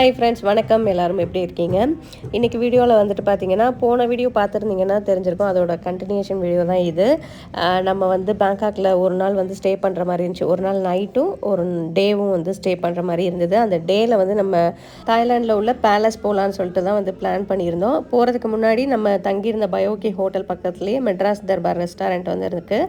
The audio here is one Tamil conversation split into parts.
ஹாய் ஃப்ரெண்ட்ஸ் வணக்கம். எல்லாரும் எப்படி இருக்கீங்க? இன்றைக்கி வீடியோவில் வந்துட்டு பார்த்தீங்கன்னா போன வீடியோ பார்த்துருந்தீங்கன்னா தெரிஞ்சிருக்கும். அதோட கண்டினியூஷன் வீடியோ தான் இது. நம்ம வந்து பேங்காக்கில் ஒரு நாள் வந்து ஸ்டே பண்ணுற மாதிரி இருந்துச்சு. ஒரு நாள் நைட்டும் ஒரு டேவும் வந்து ஸ்டே பண்ணுற மாதிரி இருந்தது. அந்த டேயில் வந்து நம்ம தாய்லாண்டில் உள்ள பேலஸ் போகலான்னு சொல்லிட்டு தான் வந்து பிளான் பண்ணியிருந்தோம். போகிறதுக்கு முன்னாடி நம்ம தங்கியிருந்த பயோகி ஹோட்டல் பக்கத்துலேயே மெட்ராஸ் தர்பார் ரெஸ்டாரண்ட் வந்து இருக்குது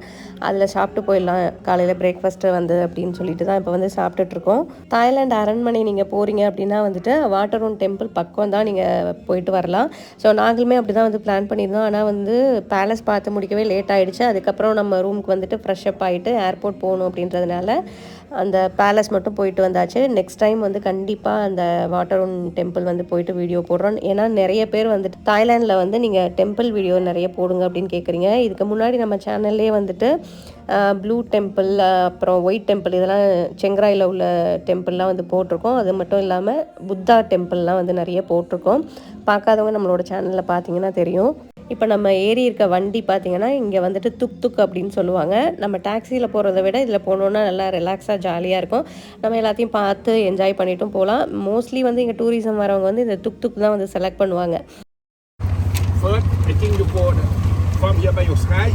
அதில் சாப்பிட்டு போயிடலாம். காலையில் பிரேக்ஃபாஸ்ட்டு வந்து அப்படின்னு சொல்லிட்டு தான் இப்போ வந்து சாப்பிட்டுட்ருக்கோம் தாய்லாந்து அரண்மனை நீங்கள் போகிறீங்க அப்படின்னா வந்து வந்துட்டு வாட்டர் டெம்பிள் பக்கம் தான் நீங்கள் போயிட்டு வரலாம். ஸோ நாங்களுமே அப்படி தான் வந்து பிளான் பண்ணியிருந்தோம். ஆனால் வந்து பேலஸ் பார்த்து முடிக்கவே லேட் ஆகிடுச்சு அதுக்கப்புறம் நம்ம ரூமுக்கு வந்துட்டு ஃப்ரெஷ் அப் ஆகிட்டு ஏர்போர்ட் போகணும் அப்படின்றதுனால அந்த பேலஸ் மட்டும் போயிட்டு வந்தாச்சு. நெக்ஸ்ட் டைம் வந்து கண்டிப்பாக அந்த வாட்டர் டெம்பிள் வந்து போயிட்டு வீடியோ போடுறோம். ஏன்னா நிறைய பேர் வந்துட்டு தாய்லாண்டில் வந்து நீங்கள் டெம்பிள் வீடியோ நிறைய போடுங்க அப்படின்னு கேட்குறீங்க இதுக்கு முன்னாடி நம்ம சேனல்லே வந்துட்டு ப்ளூ டெம்பிள் அப்புறம் ஒயிட் டெம்பிள் இதெல்லாம் செங்கராயில் உள்ள டெம்பிள்லாம் வந்து போட்டிருக்கோம். அது மட்டும் இல்லாமல் புத்தா டெம்பிள்லாம் வந்து நிறைய போட்டிருக்கோம். பார்க்காதவங்க நம்மளோட சேனலில் பார்த்தீங்கன்னா தெரியும். இப்போ நம்ம ஏறி இருக்க வண்டி பார்த்தீங்கன்னா இங்கே வந்துட்டு துக் துக் அப்படின்னு சொல்லுவாங்க. நம்ம டாக்ஸியில் போகிறத விட இதில் போனோன்னா நல்லா ரிலாக்ஸாக ஜாலியாக இருக்கும். நம்ம எல்லாத்தையும் பார்த்து என்ஜாய் பண்ணிட்டும் போகலாம் மோஸ்ட்லி வந்து இங்கே டூரிசம் வரவங்க வந்து இந்த துக் துக் தான் வந்து செலக்ட் பண்ணுவாங்க. First, I think you go the- from here by your sky.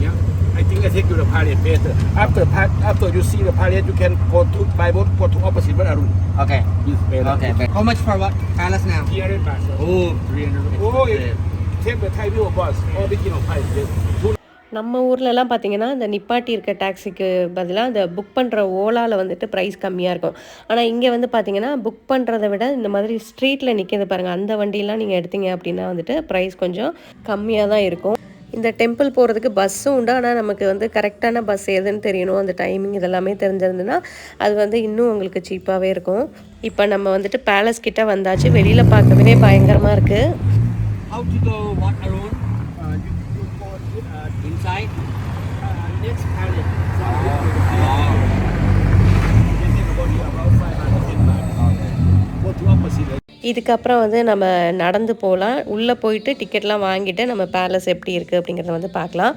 Yeah. I think I take you the parade better. After pa- after you see the parade, you can go to by boat go to opposite one Arun. Okay. It's better. Okay. okay. How much for what? Palace now? 300 baht. sir. Oh, 300 rupees. Oh, it- take the Thai view bus. Original price. Two நம்ம ஊர்லலாம் பார்த்தீங்கன்னா இந்த நிப்பாட்டி இருக்க டாக்ஸிக்கு பதிலாக இந்த புக் பண்ணுற ஓலாவில் வந்துட்டு ப்ரைஸ் கம்மியாக இருக்கும் ஆனால் இங்கே வந்து பார்த்தீங்கன்னா புக் பண்ணுறதை விட இந்த மாதிரி ஸ்ட்ரீட்டில் நிற்கிது பாருங்கள் அந்த வண்டியெலாம் நீங்கள் எடுத்தீங்க அப்படின்னா வந்துட்டு ப்ரைஸ் கொஞ்சம் கம்மியாக தான் இருக்கும் இந்த டெம்பிள் போகிறதுக்கு பஸ்ஸும் உண்டு. ஆனால் நமக்கு வந்து கரெக்டான பஸ் எதுன்னு தெரியணும். அந்த டைமிங் இதெல்லாமே தெரிஞ்சிருந்துன்னா அது வந்து இன்னும் உங்களுக்கு சீப்பாகவே இருக்கும். இப்போ நம்ம வந்துட்டு பேலஸ் கிட்டே வந்தாச்சு. வெளியில் பார்க்கவே பயங்கரமாக இருக்குது How இதுக்கப்புறம் வந்து நம்ம நடந்து போகலாம். உள்ளே போயிட்டு டிக்கெட்லாம் வாங்கிட்டு நம்ம பேலஸ் எப்படி இருக்குது அப்படிங்கிறத வந்து பார்க்கலாம்.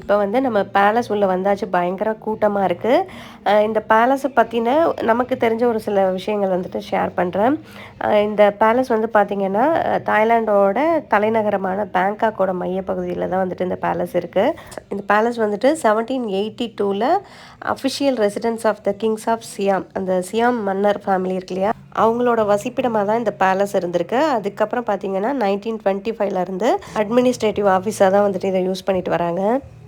இப்போ வந்து நம்ம பேலஸ் உள்ளே வந்தாச்சு. பயங்கர கூட்டமாக இருக்குது இந்த பேலஸை பற்றின நமக்கு தெரிஞ்ச ஒரு சில விஷயங்கள் வந்துட்டு ஷேர் பண்ணுறேன் இந்த பேலஸ் வந்து பார்த்திங்கன்னா தாய்லாண்டோட தாய்லாந்தோட தலைநகரமான பேங்காக்கோட மையப்பகுதியில் தான் வந்துட்டு இந்த பேலஸ் இருக்குது இந்த பேலஸ் வந்துட்டு செவன்டீன் எயிட்டி டூவில் official residence of the kings of Siam அந்த சியாம் மன்னர் ஃபேமிலி இருக்கு இல்லையா? அவங்களோட வசிப்பிடமாக தான் இந்த பேலஸ் இருந்திருக்கு. அதுக்கப்புறம் பார்த்தீங்கன்னா நைன்டீன் டுவெண்ட்டி ஃபைவ்லேருந்து அட்மினிஸ்ட்ரேட்டிவ் ஆஃபீஸாக தான் வந்துட்டு இதை யூஸ் பண்ணிட்டு வராங்க.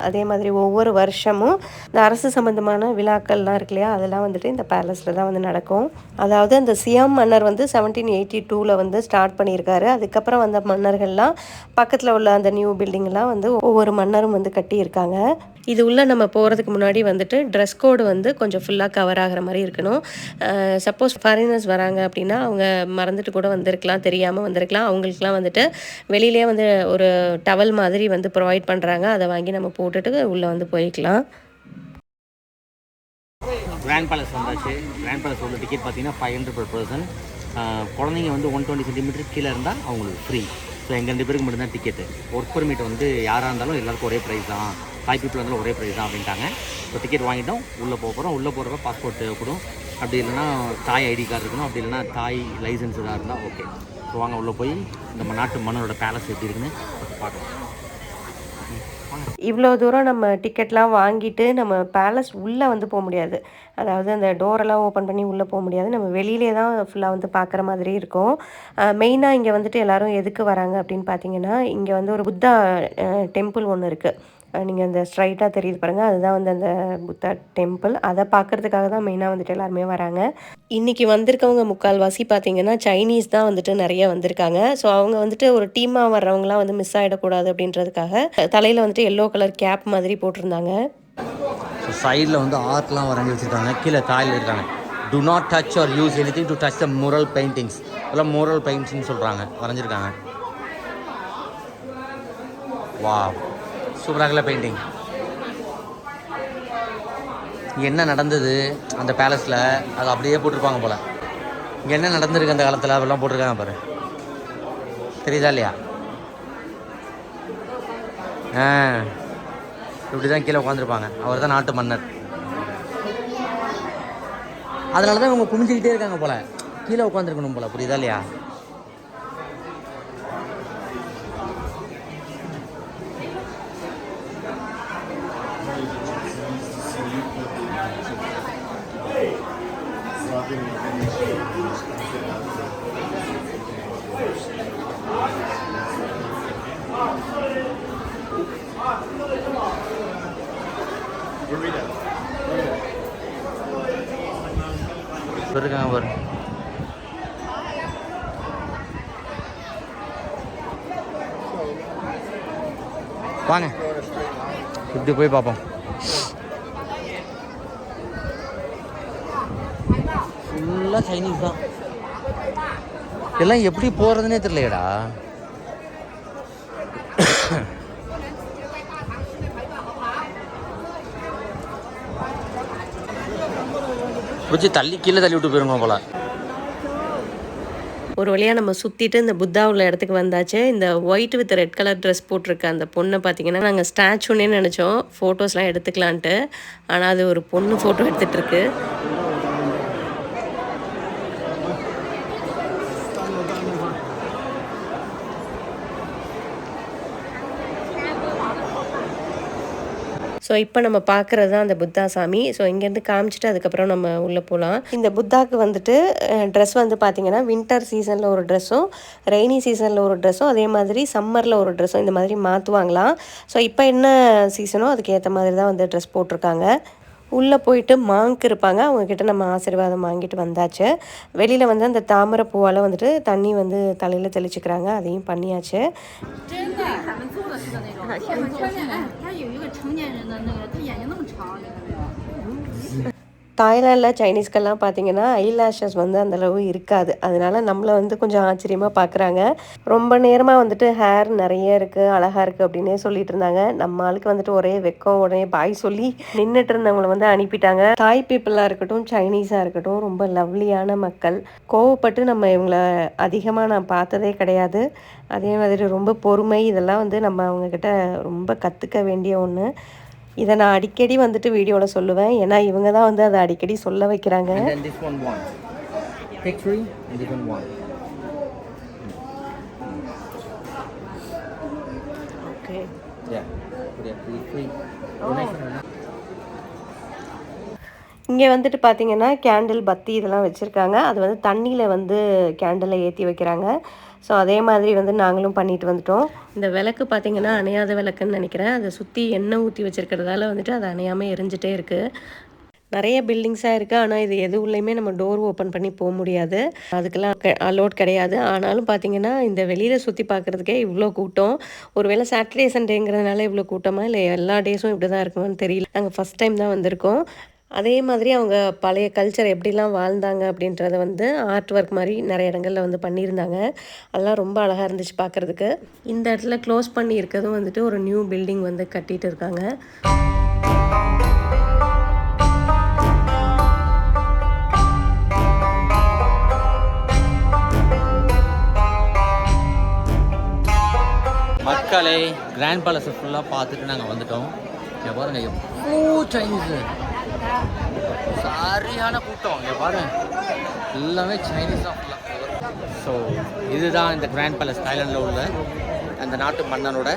அதே மாதிரி ஒவ்வொரு வருஷமும் இந்த அரசு சம்மந்தமான விழாக்கள்லாம் இருக்கு இல்லையா? அதெல்லாம் வந்துட்டு இந்த பேலஸில் தான் வந்து நடக்கும். அதாவது அந்த சியாம் மன்னர் வந்து செவன்டீன் எயிட்டி டூவில் வந்து ஸ்டார்ட் பண்ணியிருக்காரு. அதுக்கப்புறம் வந்த மன்னர்கள்லாம் பக்கத்தில் உள்ள அந்த நியூ பில்டிங்லாம் வந்து ஒவ்வொரு மன்னரும் வந்து கட்டியிருக்காங்க. இது உள்ள நம்ம போகிறதுக்கு முன்னாடி வந்துட்டு ட்ரெஸ் கோடு வந்து கொஞ்சம் ஃபுல்லாக கவர் ஆகிற மாதிரி இருக்கணும். சப்போஸ் ஃபாரினர்ஸ் வராங்க அப்படின்னா அவங்க மறந்துட்டு கூட வந்திருக்கலாம் தெரியாமல் வந்திருக்கலாம். அவங்களுக்குலாம் வந்துட்டு வெளியிலே வந்து ஒரு டவல் மாதிரி வந்து ப்ரொவைட் பண்ணுறாங்க அதை வாங்கி நம்ம போட்டுட்டு உள்ளே வந்து போய்க்கலாம். கிராண்ட் பேலஸ் வந்தாச்சு. கிராண்ட் பேலஸ் உள்ள டிக்கெட் பார்த்தீங்கன்னா ஃபைவ் ஹண்ட்ரட் பர் பர்சன் குழந்தைங்க வந்து ஒன் டுவெண்ட்டி சென்டிமீட்டர் கீழே இருந்தால் அவங்களுக்கு ஃப்ரீ ஸோ எங்கள் ரெண்டு பேருக்கு மட்டும்தான் டிக்கெட்டு ஒர்க் பர்மிட் வந்து யாராக இருந்தாலும் எல்லாருக்கும் ஒரே ப்ரைஸ் தான். ஃபைவ் பீப்பிள் இருந்தாலும் ஒரே ப்ரைஸ் தான் அப்படின்ட்டாங்க. ஸோ டிக்கெட் வாங்கிட்டோம். உள்ளே போக போகிறோம் உள்ளே போகிறப்ப பாஸ்போர்ட் தேவைப்படும். அப்படி இல்லைனா தாய் ஐடி கார்டு இருக்கணும். அப்படி இல்லைன்னா தாய் லைசன்ஸ் எதாவது இருந்தால் ஓகே ஸோ வாங்க உள்ளே போய் நம்ம நாட்டு மன்னரோட பேலஸ் எப்படி இருக்குன்னு பார்க்கலாம். இவ்வளோ தூரம் நம்ம டிக்கெட்லாம் வாங்கிட்டு நம்ம பேலஸ் உள்ளே வந்து போக முடியாது. அதாவது அந்த டோரெல்லாம் ஓப்பன் பண்ணி உள்ளே போக முடியாது. நம்ம வெளியிலே தான் ஃபுல்லாக வந்து பார்க்குற மாதிரி இருக்கும். மெயினாக இங்கே வந்துட்டு எல்லோரும் எதுக்கு வராங்க அப்படின்னு பார்த்தீங்கன்னா இங்கே வந்து ஒரு புத்தா டெம்பிள் ஒன்று இருக்குது நீங்கள் அந்த ஸ்ட்ரைட்டாக தெரியுது பாருங்கள் அதுதான் வந்து அந்த புத்தா டெம்பிள் அதை பார்க்கறதுக்காக தான் மெயினாக வந்துட்டு எல்லாருமே வராங்க. இன்றைக்கி வந்திருக்கவங்க முக்கால்வாசி பார்த்தீங்கன்னா சைனீஸ் தான் வந்துட்டு நிறைய வந்திருக்காங்க. ஸோ அவங்க வந்துட்டு ஒரு டீமாக வர்றவங்களாம் வந்து மிஸ் ஆகிடக்கூடாது அப்படின்றதுக்காக தலையில் வந்துட்டு எல்லோ கலர் கேப் மாதிரி போட்டிருந்தாங்க. ஸோ சைடில் வந்து ஆர்ட்லாம் வரைஞ்சி வச்சுருக்காங்க. கீழே காயில் இருக்காங்க. Do not touch or use anything to touch the mural paintings அதெல்லாம் முரல் பெயிண்ட்ஸ்னு சொல்கிறாங்க வரைஞ்சிருக்காங்க. வா சூப்பராகல பெயிண்டிங் இங்கே என்ன நடந்தது அந்த பேலஸில் அது அப்படியே போட்டிருப்பாங்க போல். இங்கே என்ன நடந்திருக்கு அந்த காலத்தில்? அதெல்லாம் போட்டிருக்காங்க பாரு. தெரியுதா இல்லையா? ஆ. இப்படி தான் கீழே உட்காந்துருப்பாங்க அவர் தான் நாட்டு மன்னர். அதனால தான் இவங்க குனிஞ்சிக்கிட்டே இருக்காங்க போல். கீழே உட்காந்துருக்கணும் போல. புரியுதா இல்லையா? இருக்காங்க பாரு வாங்க. இப்படி போய் பார்ப்போம். ஃபுல்லாக சைனீஸ் தான். எல்லாம் எப்படி போகிறதுனே தெரியலையடா. பிடிச்சி தள்ளி கீழே தள்ளி விட்டு போயிருங்க போல. ஒரு வழியாக நம்ம சுற்றிட்டு இந்த புத்தா உள்ள இடத்துக்கு வந்தாச்சு. இந்த white with red colour dress போட்டிருக்க அந்த பொண்ணை பார்த்தீங்கன்னா நாங்கள் ஸ்டாச்சுன்னே நினச்சோம். ஃபோட்டோஸ்லாம் எடுத்துக்கலான்ட்டு. ஆனால் அது ஒரு பொண்ணு ஃபோட்டோ எடுத்துகிட்டு ஸோ இப்போ நம்ம பார்க்குறது தான் அந்த புத்தா சாமி. ஸோ இங்கேருந்து காமிச்சிட்டு அதுக்கப்புறம் நம்ம உள்ளே போகலாம் இந்த புத்தாக்கு வந்துட்டு ட்ரெஸ் வந்து பார்த்தீங்கன்னா வின்டர் சீசனில் ஒரு ட்ரெஸ்ஸும் ரெய்னி சீசனில் ஒரு ட்ரெஸ்ஸும் அதே மாதிரி சம்மரில் ஒரு ட்ரெஸ்ஸும் இந்த மாதிரி மாற்றுவாங்களாம் ஸோ இப்போ என்ன சீசனோ அதுக்கேற்ற மாதிரி தான் வந்து ட்ரெஸ் போட்டிருக்காங்க. உள்ளே போயிட்டு மாங்க் இருப்பாங்க அவங்கக்கிட்ட நம்ம ஆசீர்வாதம் வாங்கிட்டு வந்தாச்சு. வெளியில் வந்து அந்த தாமரை பூவால் வந்துட்டு தண்ணி வந்து தலையில் தெளிச்சுக்கிறாங்க. அதையும் பண்ணியாச்சு. தாய்லாண்டில் சைனீஸ்க்கெல்லாம் பார்த்தீங்கன்னா ஐலாஷஸ் வந்து அந்தளவு இருக்காது. அதனால நம்மளை வந்து கொஞ்சம் ஆச்சரியமாக பார்க்குறாங்க ரொம்ப நேரமாக வந்துட்டு ஹேர் நிறைய இருக்குது அழகாக இருக்குது அப்படின்னே சொல்லிட்டு இருந்தாங்க. நம்ம ஆளுக்கு வந்துட்டு ஒரே வெக்கம் உடனே பாய் சொல்லி நின்றுட்டு இருந்தவங்களை வந்து அனுப்பிட்டாங்க. தாய் பீப்புளாக இருக்கட்டும் சைனீஸாக இருக்கட்டும் ரொம்ப லவ்லியான மக்கள். கோவப்பட்டு நம்ம இவங்கள அதிகமாக நான் பார்த்ததே கிடையாது. அதே மாதிரி ரொம்ப பொறுமை இதெல்லாம் வந்து நம்ம அவங்கக்கிட்ட ரொம்ப கற்றுக்க வேண்டிய ஒன்று இதை நான் அடிக்கடி வந்துட்டு வீடியோவில் சொல்லுவேன். ஏன்னா இவங்க தான் வந்து அதை அடிக்கடி சொல்ல வைக்கிறாங்க. Oh. இங்கே வந்துட்டு பார்த்தீங்கன்னா கேண்டில் பத்தி இதெல்லாம் வச்சுருக்காங்க. அது வந்து தண்ணியில் வந்து கேண்டிலை ஏற்றி வைக்கிறாங்க. ஸோ அதே மாதிரி வந்து நாங்களும் பண்ணிட்டு வந்துட்டோம். இந்த விளக்கு பார்த்தீங்கன்னா அணையாத விளக்குன்னு நினைக்கிறேன். அதை சுற்றி எண்ணெய் ஊற்றி வச்சுருக்கிறதால வந்துட்டு அது அணையாமல் எரிஞ்சிட்டே இருக்குது நிறைய பில்டிங்ஸாக இருக்குது ஆனால் இது எது உள்ளேயுமே நம்ம டோர் ஓப்பன் பண்ணி போக முடியாது. அதுக்கெல்லாம் அலோட் கிடையாது. ஆனாலும் பார்த்தீங்கன்னா இந்த வெளியில் சுற்றி பார்க்குறதுக்கே இவ்வளோ கூட்டம். ஒருவேளை சாட்டர்டே சண்டேங்கிறதுனால இவ்வளோ கூட்டமாக இல்லை எல்லா டேஸும் இப்படி தான் இருக்குமான்னு தெரியல. நாங்கள் ஃபஸ்ட் டைம் தான் வந்திருக்கோம். அதே மாதிரி அவங்க பழைய கல்ச்சர் எப்படிலாம் வாழ்ந்தாங்க அப்படின்றத வந்து ஆர்ட் ஒர்க் மாதிரி நிறைய இடங்களில் வந்து பண்ணியிருந்தாங்க. அதெல்லாம் ரொம்ப அழகாக இருந்துச்சு பார்க்குறதுக்கு. இந்த இடத்துல க்ளோஸ் பண்ணி இருக்கிறதும் வந்துட்டு ஒரு நியூ பில்டிங் வந்து கட்டிட்டு இருக்காங்க. மக்களை கிராண்ட் பேலஸை ஃபுல்லாக பார்த்துட்டு நாங்கள் வந்துட்டோம். பாருங்க எவ்வளோ சைனீஸு சரியான கூட்டம். இங்கே பாருங்க எல்லாமே சைனீஸ் தான் ஸோ இதுதான் இந்த கிராண்ட் பேலஸ் தாய்லாண்டில் உள்ள அந்த நாட்டு மன்னனோட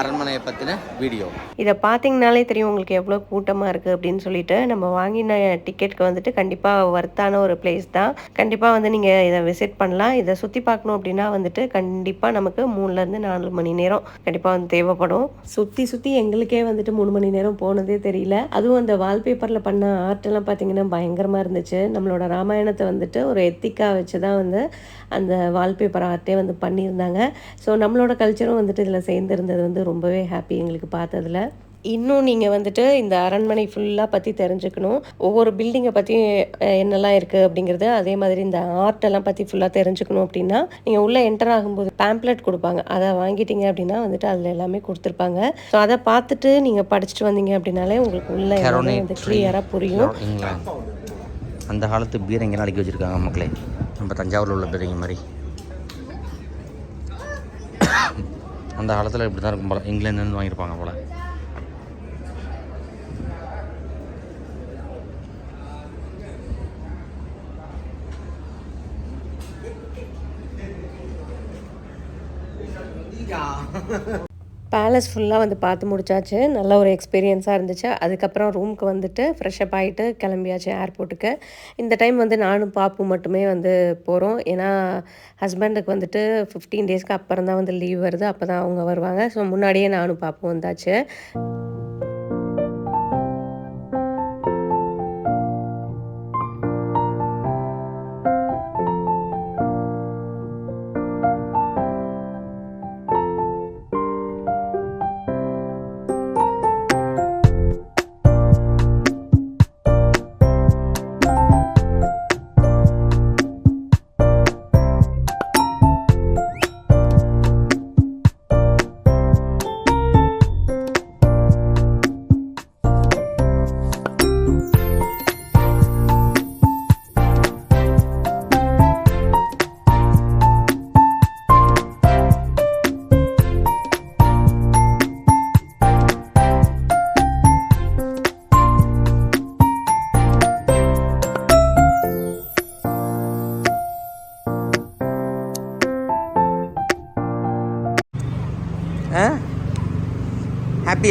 அரண்மனையை பற்றின வீடியோ. இதை பார்த்தீங்கனாலே தெரியும் உங்களுக்கு எவ்வளோ கூட்டமாக இருக்குது அப்படின்னு சொல்லிட்டு. நம்ம வாங்கின டிக்கெட்டுக்கு வந்துட்டு கண்டிப்பாக வர்த்தான ஒரு பிளேஸ் தான். கண்டிப்பாக வந்து நீங்கள் இதை விசிட் பண்ணலாம். இதை சுற்றி பார்க்கணும் அப்படின்னா வந்துட்டு கண்டிப்பாக நமக்கு மூணுலேருந்து நாலு மணி நேரம் கண்டிப்பாக வந்து தேவைப்படும். சுற்றி சுற்றி எங்களுக்கே வந்துட்டு மூணு மணி நேரம் போனதே தெரியல. அதுவும் அந்த வால்பேப்பரில் பண்ண ஆர்ட்டெல்லாம் பார்த்தீங்கன்னா பயங்கரமாக இருந்துச்சு. நம்மளோட ராமாயணத்தை வந்துட்டு ஒரு எத்திக்காக வச்சு தான் வந்து அந்த வால்பேப்பர் ஆர்ட்டே வந்து பண்ணியிருந்தாங்க. ஸோ நம்மளோட கல்ச்சரும் வந்துட்டு இதில் சேர்ந்துருந்தது வந்து ரொம்பவே ஹாப்பி எங்களுக்கு பார்த்ததுல. இன்னும் நீங்கள் வந்துட்டு இந்த அரண்மனை ஃபுல்லாக பற்றி தெரிஞ்சுக்கணும். ஒவ்வொரு பில்டிங்கை பற்றி என்னெல்லாம் இருக்குது அப்படிங்கிறது அதே மாதிரி இந்த ஆர்ட்டெல்லாம் பற்றி ஃபுல்லாக தெரிஞ்சுக்கணும் அப்படின்னா நீங்கள் உள்ளே என்டர் ஆகும்போது பேம்ப்ளெட் கொடுப்பாங்க. அதை வாங்கிட்டீங்க அப்படின்னா வந்துட்டு அதில் எல்லாமே கொடுத்துருப்பாங்க. ஸோ அதை பார்த்துட்டு நீங்கள் படிச்சுட்டு வந்தீங்க அப்படின்னாலே உங்களுக்கு உள்ள எல்லாமே வந்து கிளியராக புரியும். அந்த காலத்து பீரங்கெல்லாம் அடுக்கி வச்சுருக்காங்க மக்களே. நம்ம தஞ்சாவூரில் உள்ள பீரங்கி மாதிரி. அந்த காலத்தில் இப்படி தான் இருக்கும் போல இங்கிலாந்துலேருந்து வாங்கியிருப்பாங்க போல் Yeah. பேலஸ் ஃபுல்லாக வந்து பார்த்து முடிச்சாச்சு. நல்ல ஒரு எக்ஸ்பீரியன்ஸாக இருந்துச்சு. அதுக்கப்புறம் ரூமுக்கு வந்துட்டு ஃப்ரெஷ்அப் ஆகிட்டு கிளம்பியாச்சு ஏர்போர்ட்டுக்கு இந்த டைம் வந்து நானும் பாப்பும் மட்டுமே வந்து போகிறோம் ஏன்னா ஹஸ்பண்டுக்கு வந்துட்டு ஃபிஃப்டீன் டேஸ்க்கு அப்புறம் தான் வந்து லீவ் வருது. அப்போ தான் அவங்க வருவாங்க. ஸோ முன்னாடியே நானும் பாப்பும் வந்தாச்சு.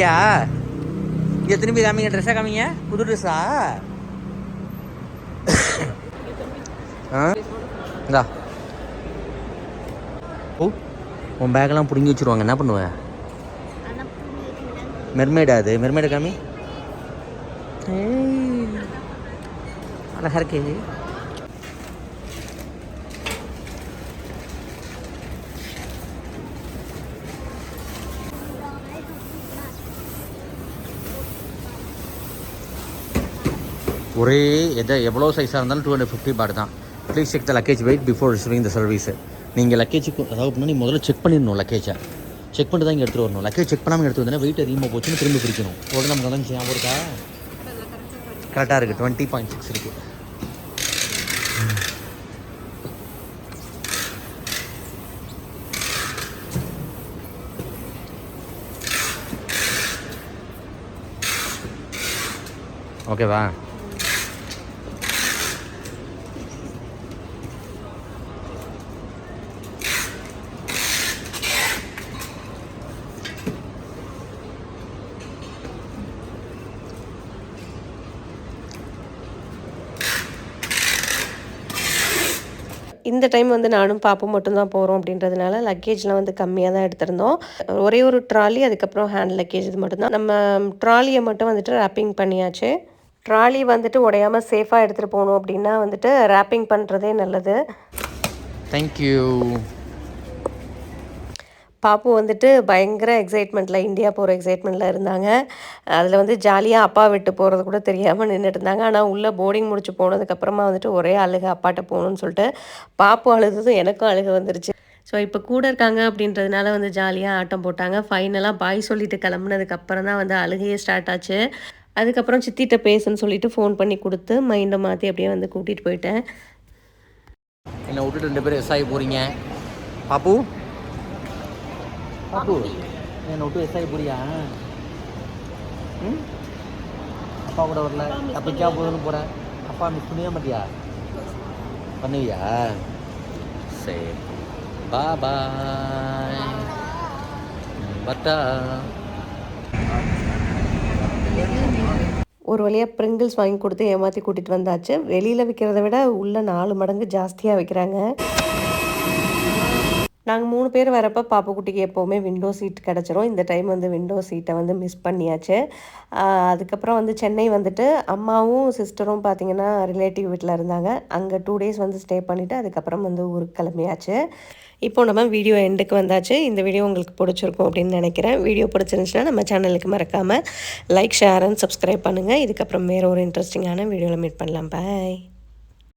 ஹாப்பியா இங்கே திரும்பி காமிங்க ட்ரெஸ்ஸாக காமிங்க. புது ட்ரெஸ்ஸா ஆ? இந்தா. ஓ உன் பேக்கெல்லாம் பிடுங்கி வச்சுருவாங்க. என்ன பண்ணுவேன் மெர்மேடா அது? மெர்மேடை காமி? அழகா இருக்கே. ஒரே எதை எவ்வளோ சைஸாக இருந்தாலும் டூ ஹண்ட்ரட் ஃபிஃப்டி பாட் தான். Please check the luggage weight before receiving the service நீங்கள் லக்கேஜுக்கு அதாவது பண்ணி முதல்ல செக் பண்ணிடணும் லக்கேஜை செக் பண்ணிட்டு தான் இங்கே எடுத்துகிட்டு வரணும். லக்கேஜ் செக் பண்ணாமல் எடுத்து வந்தோன்னா வெயிட் அதிகமாக போச்சுன்னு திரும்பி பிடிக்கணும் உடனே நமக்கு வந்து ஞாபகம் இருக்கா. கரெக்டாக இருக்குது டுவெண்ட்டி பாயிண்ட் சிக்ஸ் இருக்குது ஓகேவா இந்த டைம் வந்து நானும் பாப்பும் மட்டும்தான் போகிறோம் அப்படின்றதுனால லக்கேஜ்லாம் வந்து கம்மியாக தான் எடுத்திருந்தோம். ஒரே ஒரு ட்ராலி அதுக்கப்புறம் ஹேண்ட் லக்கேஜ் இது மட்டும்தான். நம்ம ட்ராலியை மட்டும் வந்துட்டு ரேப்பிங் பண்ணியாச்சு. ட்ராலி வந்துட்டு உடையாமல் சேஃபாக எடுத்துகிட்டு போகணும் அப்படின்னா வந்துட்டு ரேப்பிங் பண்ணுறதே நல்லது. தேங்க்யூ பாப்பு வந்துட்டு பயங்கர எக்ஸைட்மெண்ட்டில் இந்தியா போகிற எக்ஸைட்மெண்ட்டில் இருந்தாங்க. அதில் வந்து ஜாலியாக அப்பா விட்டு போகிறது கூட தெரியாமல் நின்றுட்டு இருந்தாங்க. ஆனால் உள்ளே போர்டிங் முடிச்சு போனதுக்கப்புறமா வந்துட்டு ஒரே அழுக அப்பாட்ட போகணும்னு சொல்லிட்டு பாப்பு அழுததும் எனக்கும் அழுக வந்துருச்சு. ஸோ இப்போ கூட இருக்காங்க அப்படின்றதுனால வந்து ஜாலியாக ஆட்டம் போட்டாங்க. ஃபைனலாக பாய் சொல்லிட்டு கிளம்புனதுக்கப்புறம் தான் வந்து அழுகையே ஸ்டார்ட் ஆச்சு. அதுக்கப்புறம் சித்திட்ட பேசுன்னு சொல்லிட்டு ஃபோன் பண்ணி கொடுத்து மைண்டை மாற்றி அப்படியே வந்து கூட்டிகிட்டு போயிட்டேன். என்னை விட்டுட்டு ரெண்டு பேரும் எஸ்ஆகி போகிறீங்க பாப்பு பாப்பு என்னை விட்டு எஸ்ஆகி போறியா ம்? அப்பா கூட வரல. தப்பிக்கா போதுன்னு போகிறேன் அப்பா மிஸ் பண்ணவே மாட்டியா? பண்ணுவியா? சரி. பா பாய் பட்டா ஒரு வழியாக ப்ரிங்கிள்ஸ் வாங்கி கொடுத்து ஏமாற்றி கூட்டிகிட்டு வந்தாச்சு. வெளியில் விற்கிறத விட உள்ளே நாலு மடங்கு ஜாஸ்தியாக விற்கிறாங்க நாங்கள் மூணு பேர் வரப்போ பாப்புக்குட்டிக்கு எப்போவுமே விண்டோ சீட் கிடச்சிரும். இந்த டைம் வந்து விண்டோ சீட்டை வந்து மிஸ் பண்ணியாச்சு. அதுக்கப்புறம் வந்து சென்னை வந்துட்டு அம்மாவும் சிஸ்டரும் பார்த்திங்கன்னா ரிலேட்டிவ் வீட்டில் இருந்தாங்க. அங்கே டூ டேஸ் வந்து ஸ்டே பண்ணிவிட்டு அதுக்கப்புறம் வந்து ஊருக்கு கிளம்பியாச்சு. இப்போ நம்ம வீடியோ எண்டுக்கு வந்தாச்சு. இந்த வீடியோ உங்களுக்கு பிடிச்சிருக்கும் அப்படின்னு நினைக்கிறேன். வீடியோ பிடிச்சிருந்துச்சுன்னா நம்ம சேனலுக்கு மறக்காமல் லைக் ஷேர் அண்ட் சப்ஸ்கிரைப் பண்ணுங்கள் இதுக்கப்புறம் வேறு ஒரு இன்ட்ரெஸ்டிங்கான வீடியோவில் மீட் பண்ணலாம். பாய்